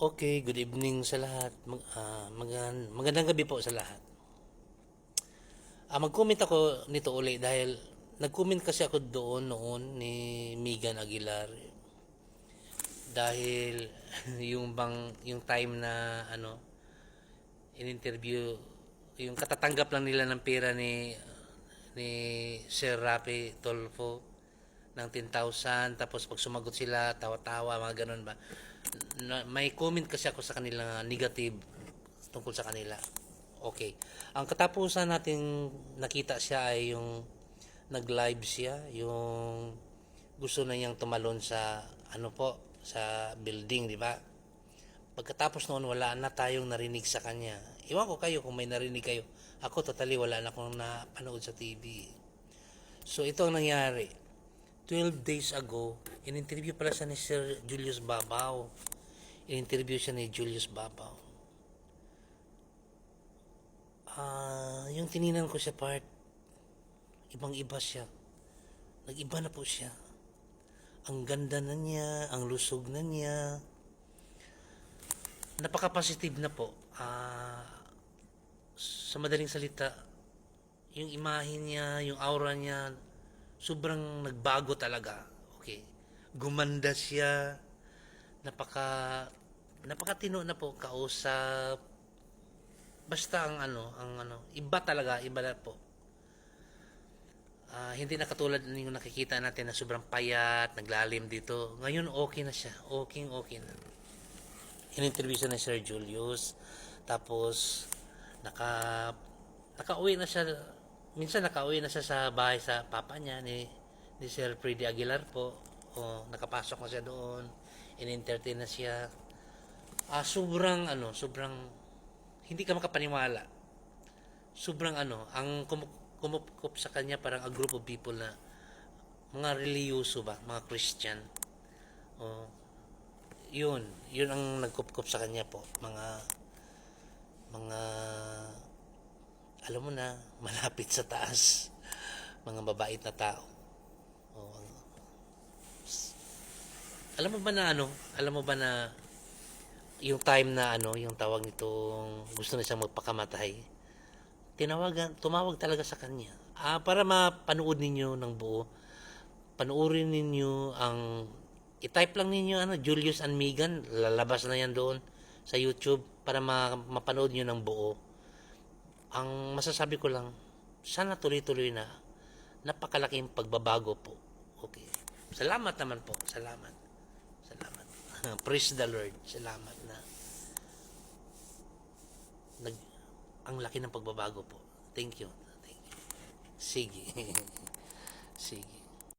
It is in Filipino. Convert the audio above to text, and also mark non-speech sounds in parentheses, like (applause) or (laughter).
Okay, good evening sa lahat. Mag, ah, magan- magandang gabi po sa lahat. Ah, mag-comment ako nito uli dahil nag-comment kasi ako doon noon ni Megan Aguilar. Dahil (laughs) yung bang yung time na ano in-interview yung katatanggap lang nila ng pera ni ni Sir Rapi Tolfo ng 10,000 tapos pag sumagot sila tawa-tawa mga ganun ba? Na, may comment kasi ako sa kanila negative tungkol sa kanila. Okay. Ang katapusan natin nakita siya ay yung nag-live siya yung gusto na niyang tumalon sa ano po sa building di ba? Pagkatapos noon wala na tayong narinig sa kanya. Iwan ko kayo kung may narinig kayo. Ako totally wala na akong napanood sa TV so ito ang nangyari 12 days ago, in-interview pala siya ni Sir Julius Babaw. In-interview siya ni Julius Babaw. Ah, yung tininan ko siya part, ibang iba siya. Nag-iba na po siya. Ang ganda na niya, ang lusog na niya. Napaka-positive na po. Ah, sa madaling salita, yung imahe niya, yung aura niya, sobrang nagbago talaga. Okay. Gumanda siya. Napaka napakatino na po kausap. Basta ang ano, ang ano, iba talaga, iba na po. Ah, hindi na katulad ng yung nakikita natin na sobrang payat, naglalim dito. Ngayon okay na siya. Okay, okay na. In-interview ni Sir Julius. Tapos naka nakauwi na siya minsan nakauwi na siya sa bahay sa papa niya ni, ni Sir Freddy Aguilar po. O, nakapasok na siya doon. In-entertain na siya. Ah, sobrang ano, sobrang hindi ka makapaniwala. Sobrang ano, ang kumu- kumupkup sa kanya parang a group of people na mga reliyoso ba, mga Christian. O, yun, yun ang nagkupkup sa kanya po. Mga mga alam mo na, malapit sa taas. Mga babait na tao. O, ang- alam mo ba na ano? Alam mo ba na yung time na ano, yung tawag nitong gusto na siyang magpakamatay, tinawagan, tumawag talaga sa kanya. Ah, para mapanood ninyo ng buo, panoorin ninyo ang i-type lang ninyo ano Julius and Megan, lalabas na yan doon sa YouTube para ma- mapanood niyo ng buo ang masasabi ko lang, sana tuloy-tuloy na napakalaking pagbabago po. Okay. Salamat naman po. Salamat. Salamat. (laughs) Praise the Lord. Salamat na nag ang laki ng pagbabago po. Thank you. Thank you. Sige. (laughs) Sige.